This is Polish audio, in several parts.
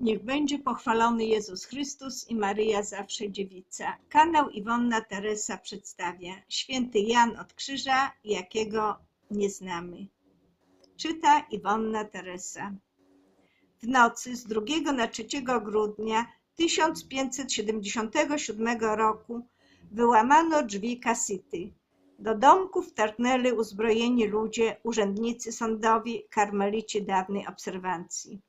Niech będzie pochwalony Jezus Chrystus i Maryja zawsze dziewica. Kanał Iwonna Teresa przedstawia święty Jan od Krzyża, jakiego nie znamy. Czyta Iwonna Teresa. W nocy z 2 na 3 grudnia 1577 roku wyłamano drzwi kasity. Do domku wtargnęli uzbrojeni ludzie, urzędnicy sądowi, karmelici dawnej obserwacji.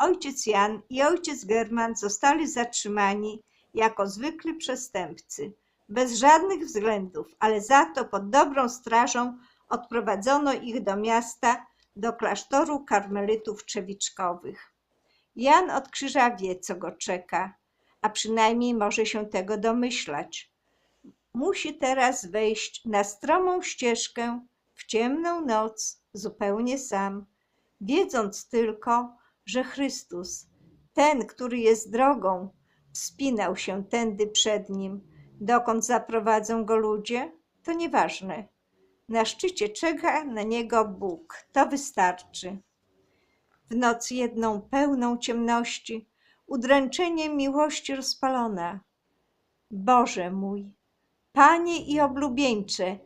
Ojciec Jan i ojciec German zostali zatrzymani jako zwykli przestępcy, bez żadnych względów, ale za to pod dobrą strażą odprowadzono ich do miasta, do klasztoru karmelitów trzewiczkowych. Jan od krzyża wie, co go czeka, a przynajmniej może się tego domyślać. Musi teraz wejść na stromą ścieżkę w ciemną noc, zupełnie sam, wiedząc tylko, że Chrystus, ten, który jest drogą, wspinał się tędy przed nim. Dokąd zaprowadzą go ludzie, to nieważne. Na szczycie czeka na niego Bóg, to wystarczy. W noc jedną pełną ciemności, udręczenie miłości rozpalona. Boże mój, Panie i oblubieńcze,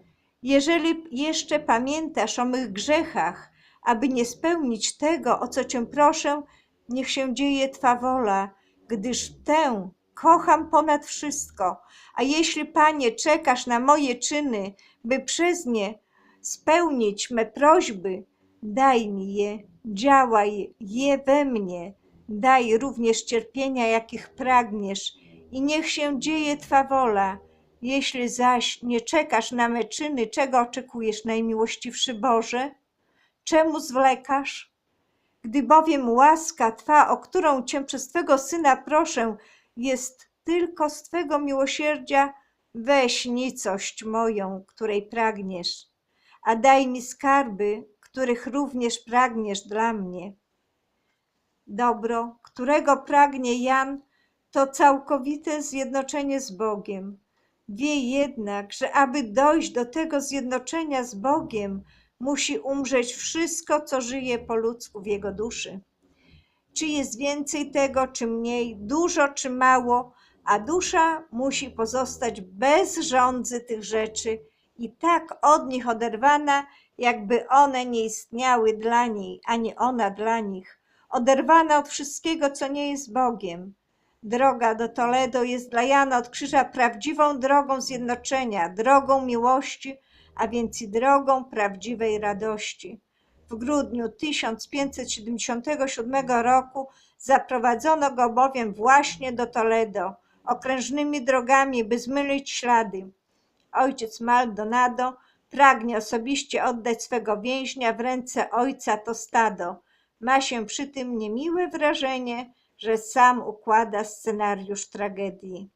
jeżeli jeszcze pamiętasz o mych grzechach, aby nie spełnić tego, o co Cię proszę, niech się dzieje Twa wola, gdyż Tę kocham ponad wszystko. A jeśli, Panie, czekasz na moje czyny, by przez nie spełnić me prośby, daj mi je, działaj je we mnie, daj również cierpienia, jakich pragniesz, i niech się dzieje Twa wola. Jeśli zaś nie czekasz na me czyny, czego oczekujesz, najmiłościwszy Boże? Czemu zwlekasz? Gdy bowiem łaska Twa, o którą Cię przez Twego Syna proszę, jest tylko z Twego miłosierdzia, weź nicość moją, której pragniesz, a daj mi skarby, których również pragniesz dla mnie. Dobro, którego pragnie Jan, to całkowite zjednoczenie z Bogiem. Wie jednak, że aby dojść do tego zjednoczenia z Bogiem, musi umrzeć wszystko, co żyje po ludzku w jego duszy. Czy jest więcej tego, czy mniej, dużo czy mało, a dusza musi pozostać bez rządzy tych rzeczy i tak od nich oderwana, jakby one nie istniały dla niej, ani ona dla nich, oderwana od wszystkiego, co nie jest Bogiem. Droga do Toledo jest dla Jana od Krzyża prawdziwą drogą zjednoczenia, drogą miłości, a więc i drogą prawdziwej radości. W grudniu 1577 roku zaprowadzono go bowiem właśnie do Toledo, okrężnymi drogami, by zmylić ślady. Ojciec Maldonado pragnie osobiście oddać swego więźnia w ręce ojca Tostado. Ma się przy tym niemiłe wrażenie, że sam układa scenariusz tragedii.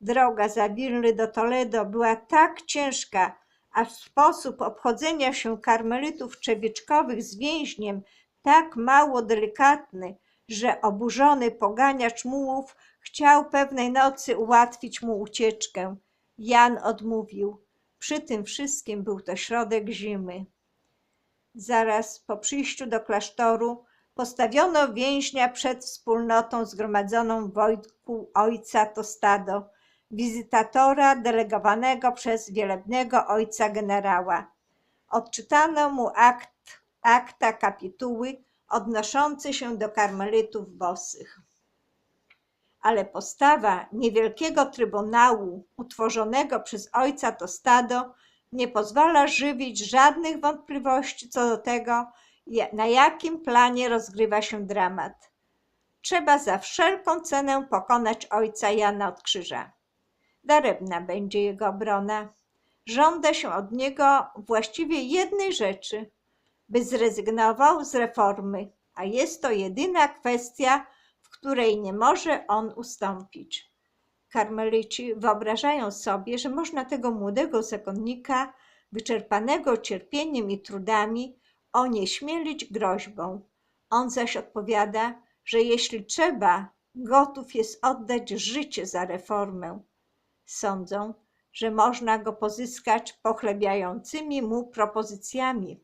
Droga za Wilny do Toledo była tak ciężka, a sposób obchodzenia się karmelitów czewieczkowych z więźniem tak mało delikatny, że oburzony poganiacz mułów chciał pewnej nocy ułatwić mu ucieczkę. Jan odmówił. Przy tym wszystkim był to środek zimy. Zaraz po przyjściu do klasztoru postawiono więźnia przed wspólnotą zgromadzoną w wojsku ojca Tostado, wizytatora delegowanego przez wielebnego ojca generała. Odczytano mu akt, akta kapituły odnoszące się do karmelitów bosych. Ale postawa niewielkiego trybunału utworzonego przez ojca Tostado nie pozwala żywić żadnych wątpliwości co do tego, na jakim planie rozgrywa się dramat. Trzeba za wszelką cenę pokonać ojca Jana od krzyża. Daremna będzie jego obrona. Żąda się od niego właściwie jednej rzeczy, by zrezygnował z reformy, a jest to jedyna kwestia, w której nie może on ustąpić. Karmelici wyobrażają sobie, że można tego młodego zakonnika, wyczerpanego cierpieniem i trudami, onieśmielić groźbą. On zaś odpowiada, że jeśli trzeba, gotów jest oddać życie za reformę. Sądzą, że można go pozyskać pochlebiającymi mu propozycjami.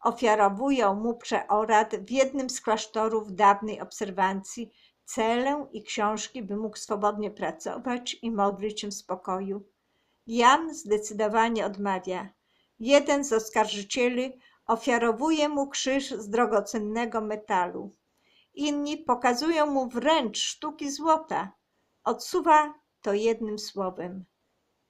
ofiarowują mu przeorat w jednym z klasztorów dawnej obserwancji celę i książki, by mógł swobodnie pracować i modlić się w spokoju. Jan zdecydowanie odmawia. Jeden z oskarżycieli ofiarowuje mu krzyż z drogocennego metalu. Inni pokazują mu wręcz sztuki złota. Odsuwa to jednym słowem.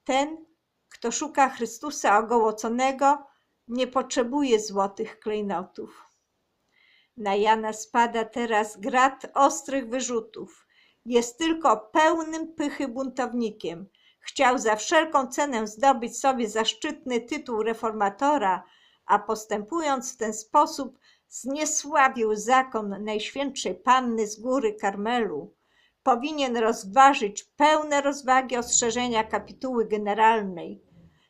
Ten, kto szuka Chrystusa ogołoconego, nie potrzebuje złotych klejnotów. Na Jana spada teraz grat ostrych wyrzutów. Jest tylko pełnym pychy buntownikiem. Chciał za wszelką cenę zdobyć sobie zaszczytny tytuł reformatora, a postępując w ten sposób zniesławił zakon Najświętszej Panny z Góry Karmelu. Powinien rozważyć pełne rozwagi ostrzeżenia kapituły generalnej.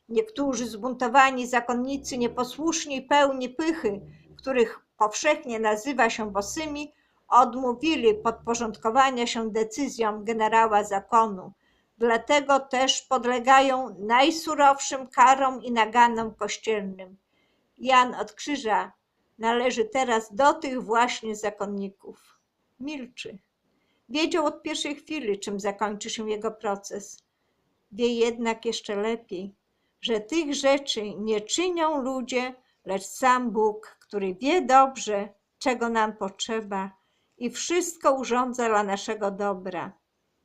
Niektórzy zbuntowani zakonnicy nieposłuszni pełni pychy, których powszechnie nazywa się bosymi, odmówili podporządkowania się decyzjom generała zakonu. Dlatego też podlegają najsurowszym karom i naganom kościelnym. Jan od Krzyża należy teraz do tych właśnie zakonników. Milczy. Wiedział od pierwszej chwili, czym zakończy się jego proces. Wie jednak jeszcze lepiej, że tych rzeczy nie czynią ludzie, lecz sam Bóg, który wie dobrze, czego nam potrzeba i wszystko urządza dla naszego dobra.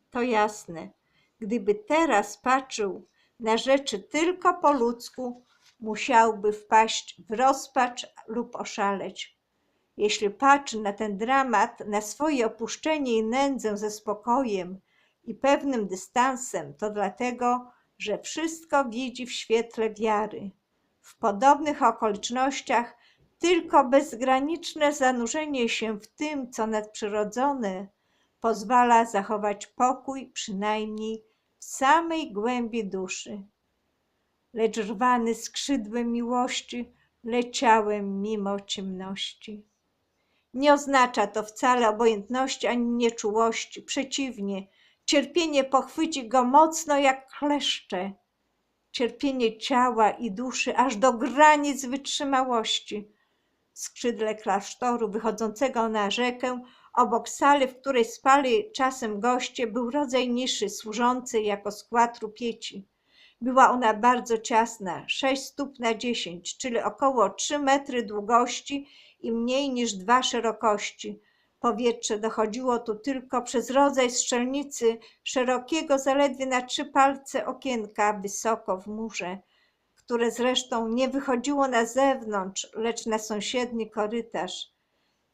To jasne. Gdyby teraz patrzył na rzeczy tylko po ludzku, musiałby wpaść w rozpacz lub oszaleć. Jeśli patrzy na ten dramat, na swoje opuszczenie i nędzę ze spokojem i pewnym dystansem, to dlatego, że wszystko widzi w świetle wiary. W podobnych okolicznościach tylko bezgraniczne zanurzenie się w tym, co nadprzyrodzone, pozwala zachować pokój przynajmniej w samej głębi duszy. Lecz rwany skrzydłem miłości leciałem mimo ciemności. Nie oznacza to wcale obojętności ani nieczułości. Przeciwnie, cierpienie pochwyci go mocno jak kleszcze. Cierpienie ciała i duszy aż do granic wytrzymałości. Skrzydle klasztoru wychodzącego na rzekę, obok sali, w której spali czasem goście, był rodzaj niszy służącej jako skład rupieci. Była ona bardzo ciasna, 6 stóp na 10, czyli około 3 metry długości i mniej niż dwa szerokości. Powietrze dochodziło tu tylko przez rodzaj strzelnicy szerokiego zaledwie na trzy palce okienka wysoko w murze, które zresztą nie wychodziło na zewnątrz, lecz na sąsiedni korytarz.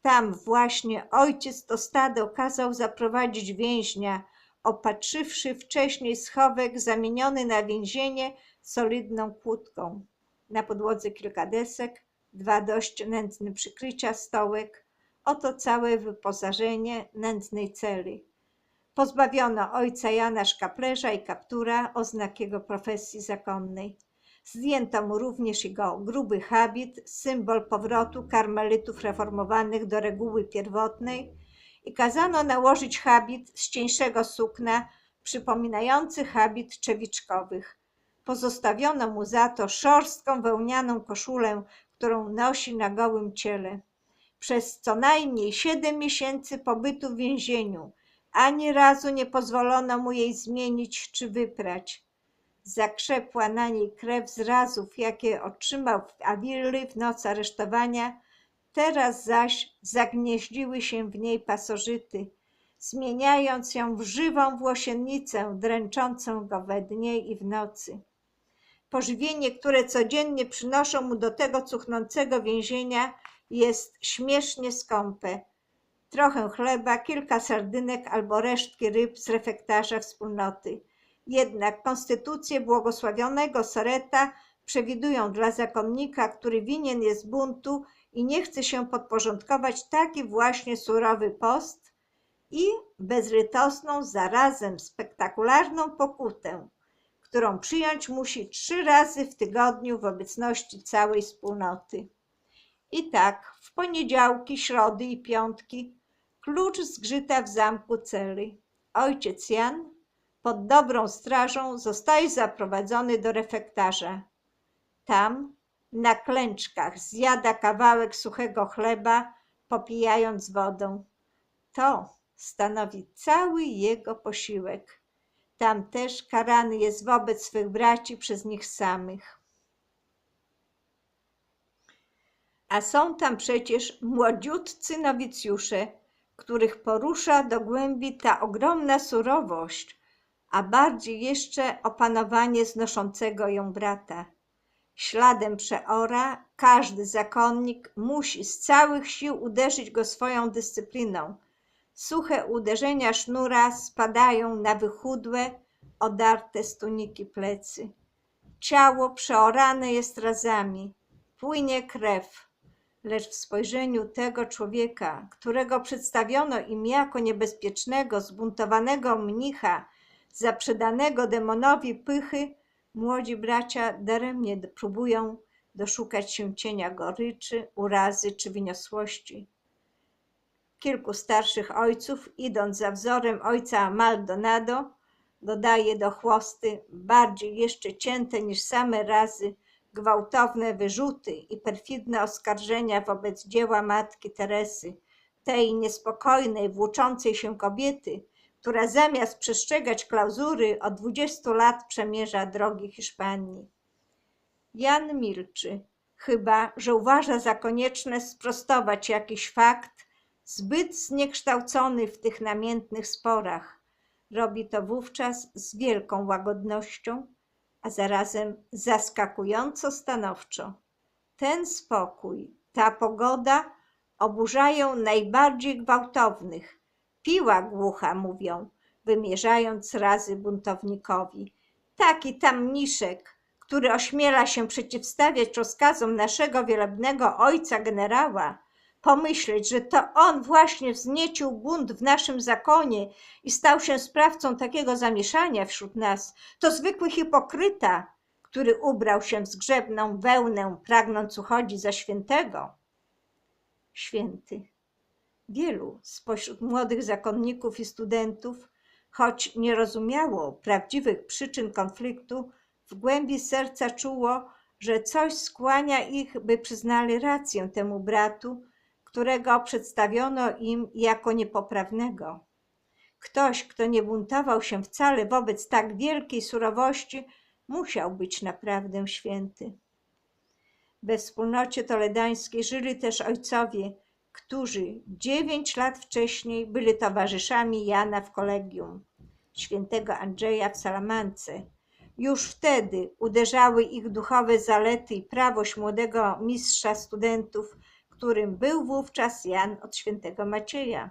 Tam właśnie ojciec Tostado kazał zaprowadzić więźnia, opatrzywszy wcześniej schowek zamieniony na więzienie solidną kłódką. Na podłodze kilka desek, dwa dość nędzne przykrycia, stołek. Oto całe wyposażenie nędznej celi. Pozbawiono ojca Jana szkaplerza i kaptura, oznak jego profesji zakonnej. Zdjęto mu również jego gruby habit, symbol powrotu karmelitów reformowanych do reguły pierwotnej i kazano nałożyć habit z cieńszego sukna, przypominający habit czewiczkowych. Pozostawiono mu za to szorstką wełnianą koszulę, którą nosi na gołym ciele. Przez co najmniej siedem miesięcy pobytu w więzieniu ani razu nie pozwolono mu jej zmienić czy wyprać. Zakrzepła na niej krew zrazów, jakie otrzymał w Awilly w noc aresztowania, teraz zaś zagnieździły się w niej pasożyty, zmieniając ją w żywą włosiennicę dręczącą go we dnie i w nocy. Pożywienie, które codziennie przynoszą mu do tego cuchnącego więzienia, jest śmiesznie skąpe. Trochę chleba, kilka sardynek albo resztki ryb z refektarza wspólnoty. Jednak konstytucje błogosławionego Soreta przewidują dla zakonnika, który winien jest buntu i nie chce się podporządkować, taki właśnie surowy post i bezrytosną, zarazem spektakularną pokutę, którą przyjąć musi trzy razy w tygodniu w obecności całej wspólnoty. I tak w poniedziałki, środy i piątki klucz zgrzyta w zamku celi. Ojciec Jan pod dobrą strażą zostaje zaprowadzony do refektarza. Tam na klęczkach zjada kawałek suchego chleba, popijając wodą. To stanowi cały jego posiłek. Tam też karany jest wobec swych braci przez nich samych. A są tam przecież młodziutcy nowicjusze, których porusza do głębi ta ogromna surowość, a bardziej jeszcze opanowanie znoszącego ją brata. Śladem przeora każdy zakonnik musi z całych sił uderzyć go swoją dyscypliną. Suche uderzenia sznura spadają na wychudłe, odarte z tuniki plecy. Ciało przeorane jest razami, płynie krew, lecz w spojrzeniu tego człowieka, którego przedstawiono im jako niebezpiecznego, zbuntowanego mnicha, zaprzedanego demonowi pychy, młodzi bracia daremnie próbują doszukać się cienia goryczy, urazy czy wyniosłości. Kilku starszych ojców, idąc za wzorem ojca Maldonado, dodaje do chłosty, bardziej jeszcze cięte niż same razy, gwałtowne wyrzuty i perfidne oskarżenia wobec dzieła matki Teresy, tej niespokojnej, włóczącej się kobiety, która zamiast przestrzegać klauzury od dwudziestu lat przemierza drogi Hiszpanii. Jan milczy, chyba że uważa za konieczne sprostować jakiś fakt, zbyt zniekształcony w tych namiętnych sporach. Robi to wówczas z wielką łagodnością, a zarazem zaskakująco stanowczo. Ten spokój, ta pogoda oburzają najbardziej gwałtownych. Piła głucha, mówią, wymierzając razy buntownikowi. Taki tam mniszek, który ośmiela się przeciwstawiać rozkazom naszego wielebnego ojca generała, pomyśleć, że to on właśnie wzniecił bunt w naszym zakonie i stał się sprawcą takiego zamieszania wśród nas, to zwykły hipokryta, który ubrał się w zgrzebną wełnę, pragnąc uchodzić za świętego. Święty. Wielu spośród młodych zakonników i studentów, choć nie rozumiało prawdziwych przyczyn konfliktu, w głębi serca czuło, że coś skłania ich, by przyznali rację temu bratu, którego przedstawiono im jako niepoprawnego. Ktoś, kto nie buntował się wcale wobec tak wielkiej surowości, musiał być naprawdę święty. We wspólnocie toledańskiej żyli też ojcowie, którzy dziewięć lat wcześniej byli towarzyszami Jana w kolegium świętego Andrzeja w Salamance. Już wtedy uderzały ich duchowe zalety i prawość młodego mistrza studentów którym był wówczas Jan od świętego Macieja.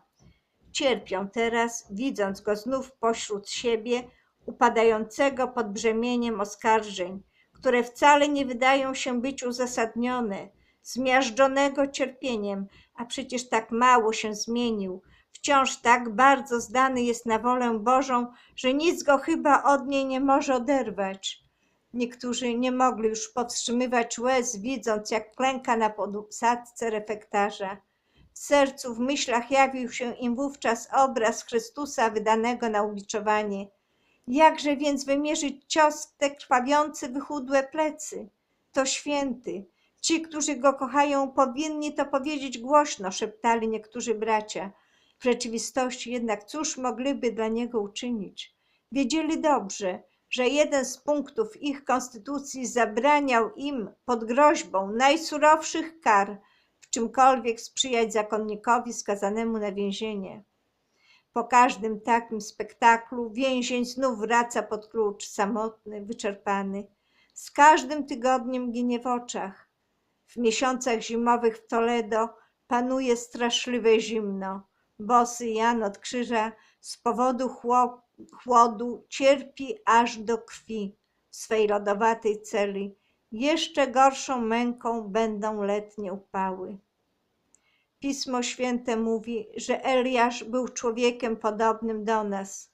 Cierpią teraz, widząc go znów pośród siebie, upadającego pod brzemieniem oskarżeń, które wcale nie wydają się być uzasadnione, zmiażdżonego cierpieniem, a przecież tak mało się zmienił, wciąż tak bardzo zdany jest na wolę Bożą, że nic go chyba od niej nie może oderwać. Niektórzy nie mogli już powstrzymywać łez, widząc, jak klęka na podsadce refektarza. W sercu, w myślach jawił się im wówczas obraz Chrystusa wydanego na ubiczowanie. Jakże więc wymierzyć cios w te krwawiące, wychudłe plecy? To święty. Ci, którzy go kochają, powinni to powiedzieć głośno, szeptali niektórzy bracia. W rzeczywistości jednak cóż mogliby dla niego uczynić? Wiedzieli dobrze, że jeden z punktów ich konstytucji zabraniał im pod groźbą najsurowszych kar w czymkolwiek sprzyjać zakonnikowi skazanemu na więzienie. Po każdym takim spektaklu więzień znów wraca pod klucz, samotny, wyczerpany. Z każdym tygodniem ginie w oczach. W miesiącach zimowych w Toledo panuje straszliwe zimno. Bosy Jan od krzyża z powodu chłop chłodu cierpi aż do krwi swej lodowatej celi. Jeszcze gorszą męką będą letnie upały. Pismo Święte mówi, że Eliasz był człowiekiem podobnym do nas.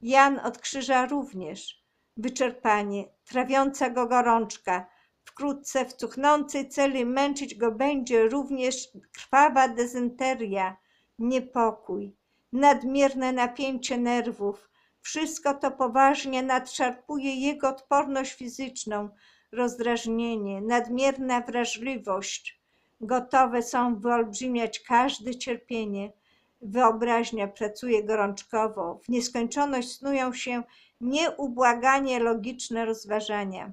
Jan od krzyża również. Wyczerpanie, trawiąca go gorączka, wkrótce w cuchnącej celi męczyć go będzie również krwawa dezenteria, niepokój, nadmierne napięcie nerwów, wszystko to poważnie nadszarpuje jego odporność fizyczną, rozdrażnienie, nadmierna wrażliwość, gotowe są wyolbrzymiać każde cierpienie. Wyobraźnia pracuje gorączkowo, w nieskończoność snują się nieubłaganie logiczne rozważania.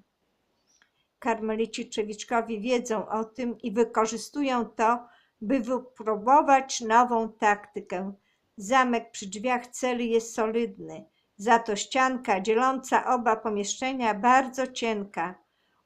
Karmelici Trzewiczkowi wiedzą o tym i wykorzystują to, by wypróbować nową taktykę. Zamek przy drzwiach celi jest solidny, za to ścianka dzieląca oba pomieszczenia bardzo cienka.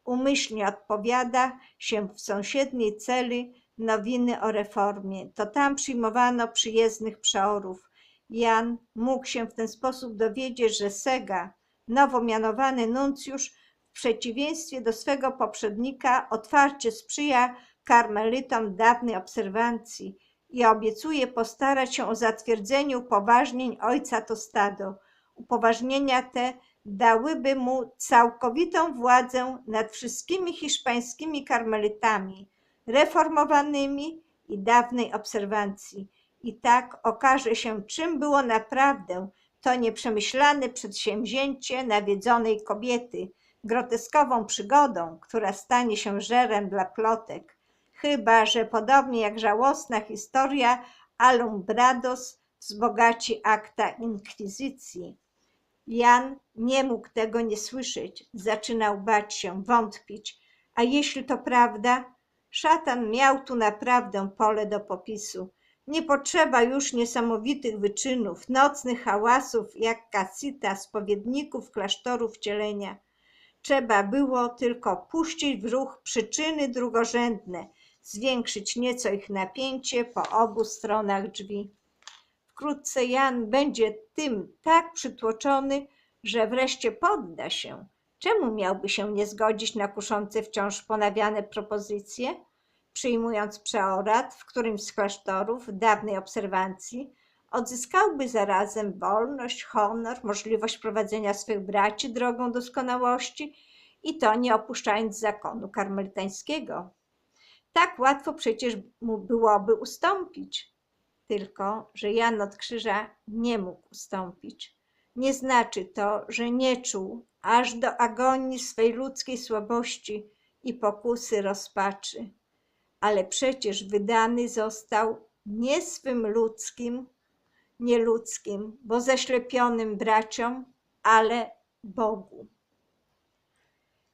Umyślnie odpowiada się w sąsiedniej celi nowiny o reformie. To tam przyjmowano przyjezdnych przeorów. Jan mógł się w ten sposób dowiedzieć, że Sega, nowo mianowany nuncjusz, w przeciwieństwie do swego poprzednika, otwarcie sprzyja karmelitom dawnej obserwacji i obiecuje postarać się o zatwierdzenie upoważnień ojca Tostado. Upoważnienia te dałyby mu całkowitą władzę nad wszystkimi hiszpańskimi karmelitami reformowanymi i dawnej obserwacji. I tak okaże się, czym było naprawdę to nieprzemyślane przedsięwzięcie nawiedzonej kobiety, groteskową przygodą, która stanie się żerem dla plotek. Chyba, że podobnie jak żałosna historia Alumbrados wzbogaci akta inkwizycji. Jan nie mógł tego nie słyszeć, zaczynał bać się, wątpić. A jeśli to prawda, szatan miał tu naprawdę pole do popisu. Nie potrzeba już niesamowitych wyczynów, nocnych hałasów jak kasita spowiedników klasztoru wcielenia. Trzeba było tylko puścić w ruch przyczyny drugorzędne, zwiększyć nieco ich napięcie po obu stronach drzwi. Wkrótce Jan będzie tym tak przytłoczony, że wreszcie podda się. Czemu miałby się nie zgodzić na kuszące wciąż ponawiane propozycje? Przyjmując przeorat w którymś z klasztorów dawnej obserwacji, odzyskałby zarazem wolność, honor, możliwość prowadzenia swych braci drogą doskonałości i to nie opuszczając zakonu karmelitańskiego. Tak łatwo przecież mu byłoby ustąpić. Tylko, że Jan od Krzyża nie mógł ustąpić. Nie znaczy to, że nie czuł aż do agonii swej ludzkiej słabości i pokusy rozpaczy. Ale przecież wydany został nie swym ludzkim, nieludzkim, bo zaślepionym braciom, ale Bogu.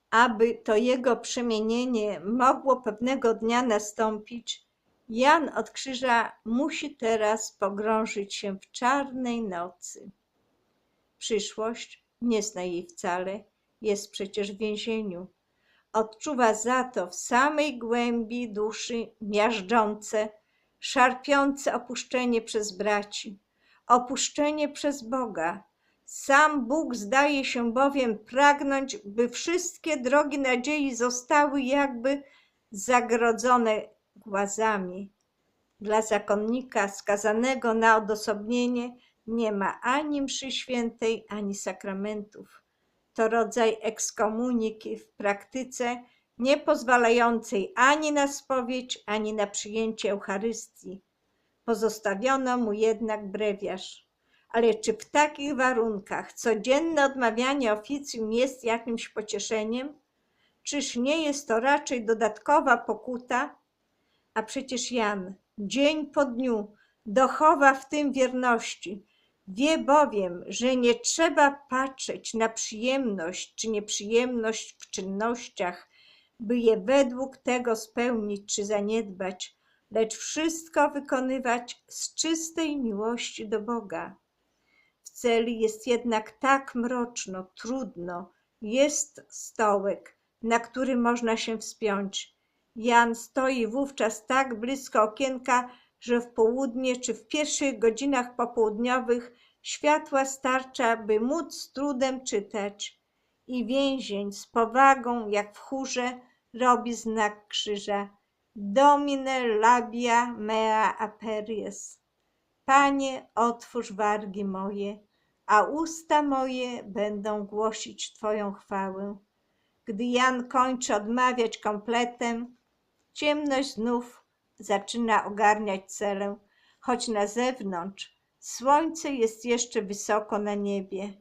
Aby to jego przemienienie mogło pewnego dnia nastąpić, Jan od Krzyża musi teraz pogrążyć się w czarnej nocy. Przyszłość nie zna jej wcale, jest przecież w więzieniu. Odczuwa za to w samej głębi duszy miażdżące, szarpiące opuszczenie przez braci, opuszczenie przez Boga. Sam Bóg zdaje się bowiem pragnąć, by wszystkie drogi nadziei zostały jakby zagrodzone głazami. Dla zakonnika skazanego na odosobnienie nie ma ani mszy świętej, ani sakramentów. To rodzaj ekskomuniki w praktyce, nie pozwalającej ani na spowiedź, ani na przyjęcie Eucharystii. Pozostawiono mu jednak brewiarz. Ale czy w takich warunkach codzienne odmawianie oficjum jest jakimś pocieszeniem? Czyż nie jest to raczej dodatkowa pokuta? A przecież Jan, dzień po dniu, dochowa w tym wierności. Wie bowiem, że nie trzeba patrzeć na przyjemność czy nieprzyjemność w czynnościach, by je według tego spełnić czy zaniedbać, lecz wszystko wykonywać z czystej miłości do Boga. W celi jest jednak tak mroczno, trudno, jest stołek, na który można się wspiąć. Jan stoi wówczas tak blisko okienka, że w południe czy w pierwszych godzinach popołudniowych światła starcza, by móc z trudem czytać. I więzień z powagą, jak w chórze, robi znak krzyża. Domine labia mea aperies. Panie, otwórz wargi moje, a usta moje będą głosić Twoją chwałę. Gdy Jan kończy odmawiać kompletem, ciemność znów zaczyna ogarniać celę, choć na zewnątrz słońce jest jeszcze wysoko na niebie.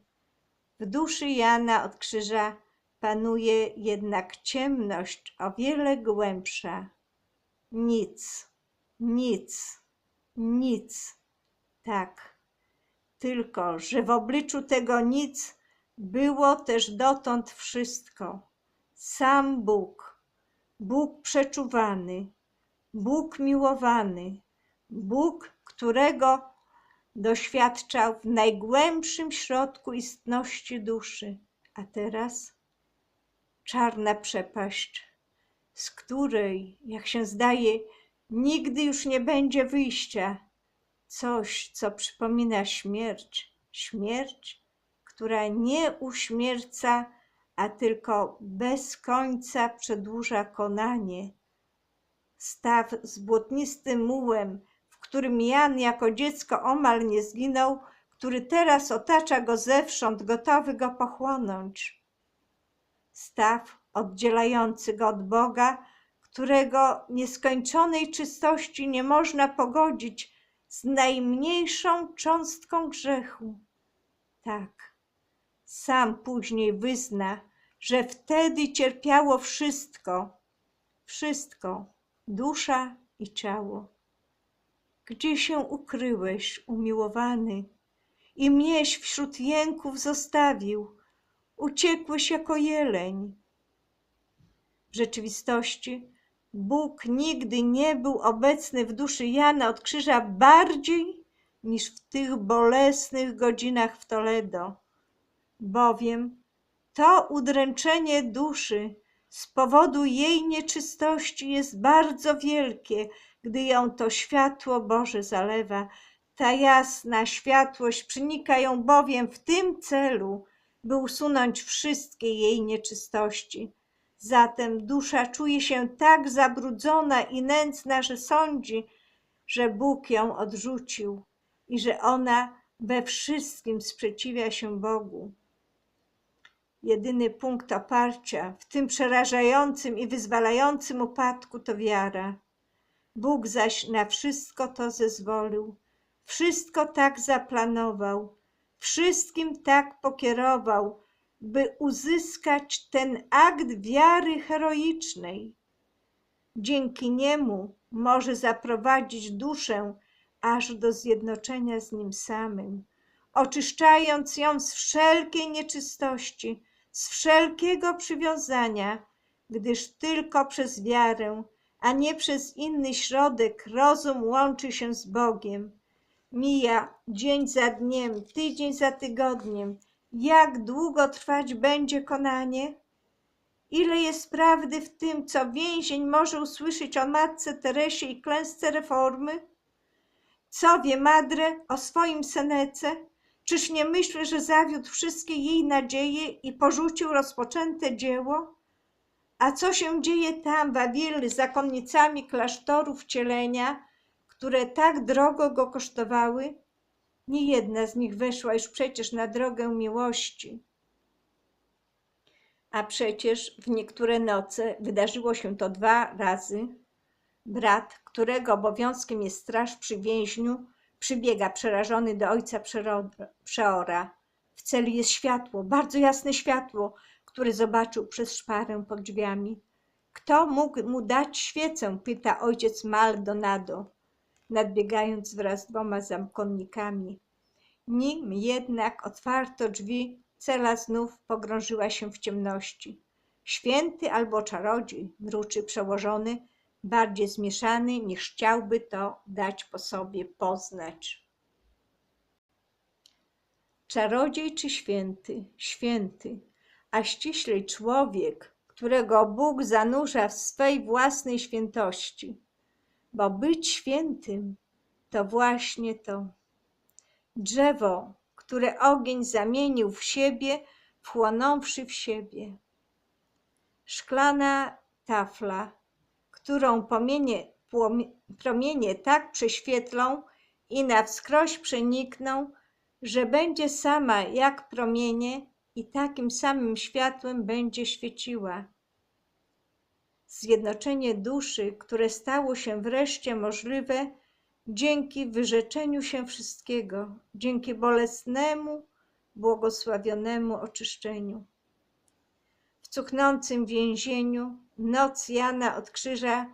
W duszy Jana od krzyża panuje jednak ciemność o wiele głębsza. Nic, nic, nic. Tak, tylko że w obliczu tego nic było też dotąd wszystko. Sam Bóg, Bóg przeczuwany, Bóg miłowany, Bóg, którego doświadczał w najgłębszym środku istności duszy. A teraz czarna przepaść, z której, jak się zdaje, nigdy już nie będzie wyjścia. Coś, co przypomina śmierć, śmierć, która nie uśmierca, a tylko bez końca przedłuża konanie. Staw z błotnistym mułem, w którym Jan jako dziecko omal nie zginął, który teraz otacza go zewsząd, gotowy go pochłonąć. Staw oddzielający go od Boga, którego nieskończonej czystości nie można pogodzić z najmniejszą cząstką grzechu. Tak, sam później wyzna, że wtedy cierpiało wszystko, wszystko, dusza i ciało. Gdzie się ukryłeś, umiłowany, i mnieś wśród jęków zostawił, uciekłeś jako jeleń. W rzeczywistości Bóg nigdy nie był obecny w duszy Jana od krzyża bardziej niż w tych bolesnych godzinach w Toledo, bowiem to udręczenie duszy z powodu jej nieczystości jest bardzo wielkie, gdy ją to światło Boże zalewa. Ta jasna światłość przenika ją bowiem w tym celu, by usunąć wszystkie jej nieczystości. Zatem dusza czuje się tak zabrudzona i nędzna, że sądzi, że Bóg ją odrzucił i że ona we wszystkim sprzeciwia się Bogu. Jedyny punkt oparcia w tym przerażającym i wyzwalającym upadku to wiara. Bóg zaś na wszystko to zezwolił, wszystko tak zaplanował, wszystkim tak pokierował, by uzyskać ten akt wiary heroicznej. Dzięki niemu może zaprowadzić duszę aż do zjednoczenia z nim samym, oczyszczając ją z wszelkiej nieczystości, z wszelkiego przywiązania, gdyż tylko przez wiarę, a nie przez inny środek rozum łączy się z Bogiem. Mija dzień za dniem, tydzień za tygodniem. Jak długo trwać będzie konanie? Ile jest prawdy w tym, co więzień może usłyszeć o matce Teresie i klęsce reformy? Co wie Madre o swoim Senece? Czyż nie myśli, że zawiódł wszystkie jej nadzieje i porzucił rozpoczęte dzieło? A co się dzieje tam w Awilly z zakonnicami klasztoru wcielenia, które tak drogo go kosztowały? Nie jedna z nich weszła już przecież na drogę miłości. A przecież w niektóre noce wydarzyło się to dwa razy. Brat, którego obowiązkiem jest straż przy więźniu, przybiega przerażony do ojca przeora. W celi jest światło, bardzo jasne światło, które zobaczył przez szparę pod drzwiami. Kto mógł mu dać świecę? pyta ojciec Maldonado, nadbiegając wraz z dwoma zamkonnikami. Nim jednak otwarto drzwi, cela znów pogrążyła się w ciemności. Święty albo czarodziej, mruczy przełożony, bardziej zmieszany niż chciałby to dać po sobie poznać. Czarodziej czy święty? Święty, a ściślej człowiek, którego Bóg zanurza w swej własnej świętości. Bo być świętym to właśnie to. Drzewo, które ogień zamienił w siebie, wchłonąwszy w siebie. Szklana tafla, którą promienie tak prześwietlą i na wskroś przenikną, że będzie sama jak promienie i takim samym światłem będzie świeciła. Zjednoczenie duszy, które stało się wreszcie możliwe dzięki wyrzeczeniu się wszystkiego, dzięki bolesnemu, błogosławionemu oczyszczeniu. W cuchnącym więzieniu, noc Jana od krzyża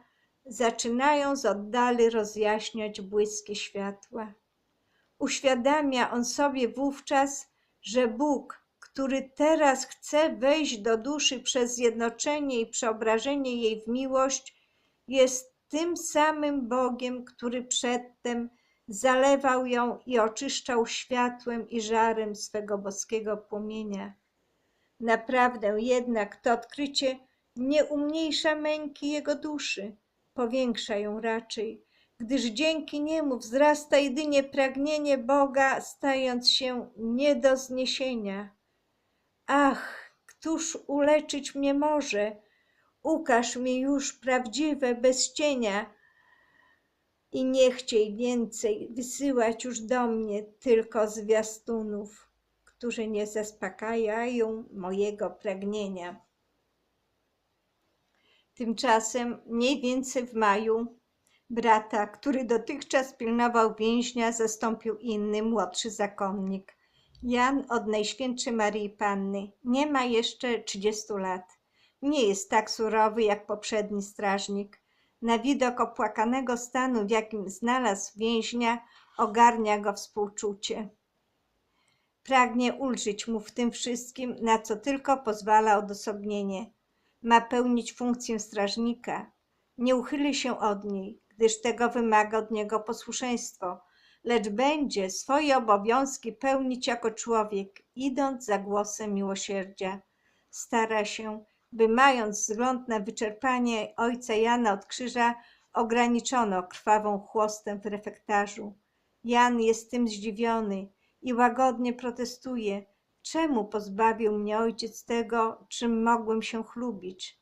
zaczynają z oddali rozjaśniać błyski światła. Uświadamia on sobie wówczas, że Bóg, który teraz chce wejść do duszy przez zjednoczenie i przeobrażenie jej w miłość, jest tym samym Bogiem, który przedtem zalewał ją i oczyszczał światłem i żarem swego boskiego płomienia. Naprawdę jednak to odkrycie nie umniejsza męki jego duszy, powiększa ją raczej, gdyż dzięki niemu wzrasta jedynie pragnienie Boga, stając się nie do zniesienia. Ach, któż uleczyć mnie może? Ukaż mi już prawdziwe bez cienia i nie chciej więcej wysyłać już do mnie tylko zwiastunów, którzy nie zaspokajają mojego pragnienia. Tymczasem mniej więcej w maju brata, który dotychczas pilnował więźnia, zastąpił inny, młodszy zakonnik. Jan od Najświętszej Maryi Panny nie ma jeszcze 30 lat. Nie jest tak surowy jak poprzedni strażnik. Na widok opłakanego stanu, w jakim znalazł więźnia, ogarnia go współczucie. Pragnie ulżyć mu w tym wszystkim, na co tylko pozwala odosobnienie. Ma pełnić funkcję strażnika. Nie uchyli się od niej, gdyż tego wymaga od niego posłuszeństwo, lecz będzie swoje obowiązki pełnić jako człowiek, idąc za głosem miłosierdzia. Stara się, by mając wzgląd na wyczerpanie ojca Jana od krzyża, ograniczono krwawą chłostę w refektarzu. Jan jest tym zdziwiony i łagodnie protestuje. Czemu pozbawił mnie ojciec tego, czym mogłem się chlubić?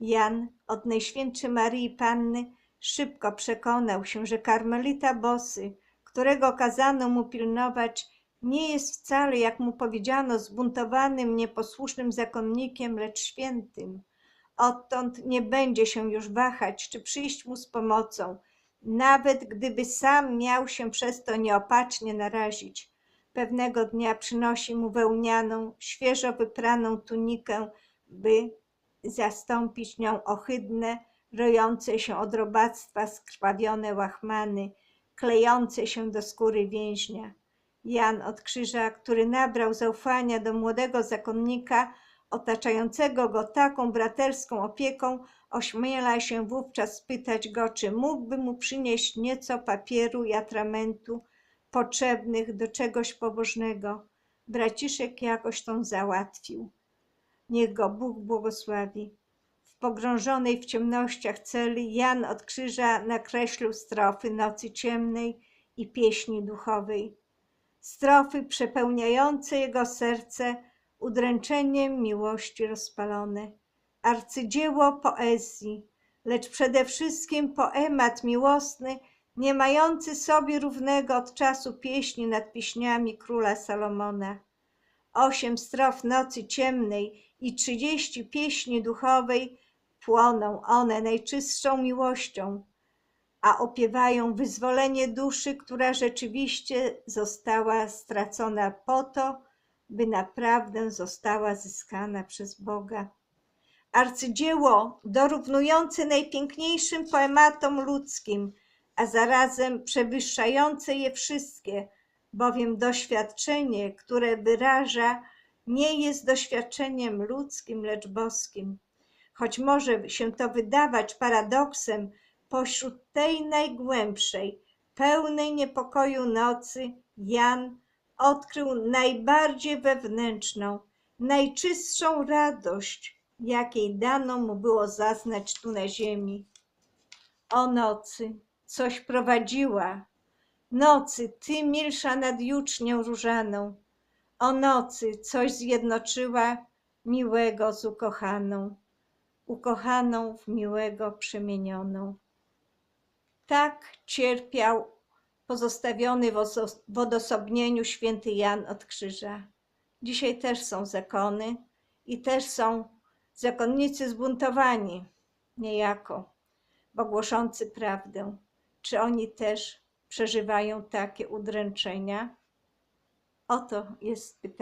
Jan od Najświętszej Maryi Panny szybko przekonał się, że karmelita Bosy, którego kazano mu pilnować, nie jest wcale, jak mu powiedziano, zbuntowanym, nieposłusznym zakonnikiem, lecz świętym. Odtąd nie będzie się już wahać, czy przyjść mu z pomocą, nawet gdyby sam miał się przez to nieopatrznie narazić. Pewnego dnia przynosi mu wełnianą, świeżo wypraną tunikę, by zastąpić nią ohydne, rojące się od robactwa skrwawione łachmany, klejące się do skóry więźnia. Jan od krzyża, który nabrał zaufania do młodego zakonnika, otaczającego go taką braterską opieką, ośmiela się wówczas spytać go, czy mógłby mu przynieść nieco papieru i atramentu potrzebnych do czegoś pobożnego. Braciszek jakoś tą załatwił. Niech go Bóg błogosławi. W pogrążonej w ciemnościach celi Jan od krzyża nakreślił strofy nocy ciemnej i pieśni duchowej. Strofy przepełniające jego serce udręczeniem miłości rozpalone. Arcydzieło poezji, lecz przede wszystkim poemat miłosny, nie mający sobie równego od czasu pieśni nad pieśniami króla Salomona. Osiem strof nocy ciemnej i trzydzieści pieśni duchowej płoną one najczystszą miłością, a opiewają wyzwolenie duszy, która rzeczywiście została stracona po to, by naprawdę została zyskana przez Boga. Arcydzieło dorównujące najpiękniejszym poematom ludzkim, a zarazem przewyższające je wszystkie, bowiem doświadczenie, które wyraża, nie jest doświadczeniem ludzkim, lecz boskim. Choć może się to wydawać paradoksem, pośród tej najgłębszej, pełnej niepokoju nocy, Jan odkrył najbardziej wewnętrzną, najczystszą radość, jakiej dano mu było zaznać tu na ziemi. O nocy, coś prowadziła, nocy, ty milsza nad jucznią różaną, o nocy, coś zjednoczyła miłego z ukochaną, ukochaną w miłego przemienioną. Tak cierpiał pozostawiony w oso- w odosobnieniu święty Jan od krzyża. Dzisiaj też są zakony i też są zakonnicy zbuntowani, niejako, bo głoszący prawdę. Czy oni też przeżywają takie udręczenia? Oto jest pytanie.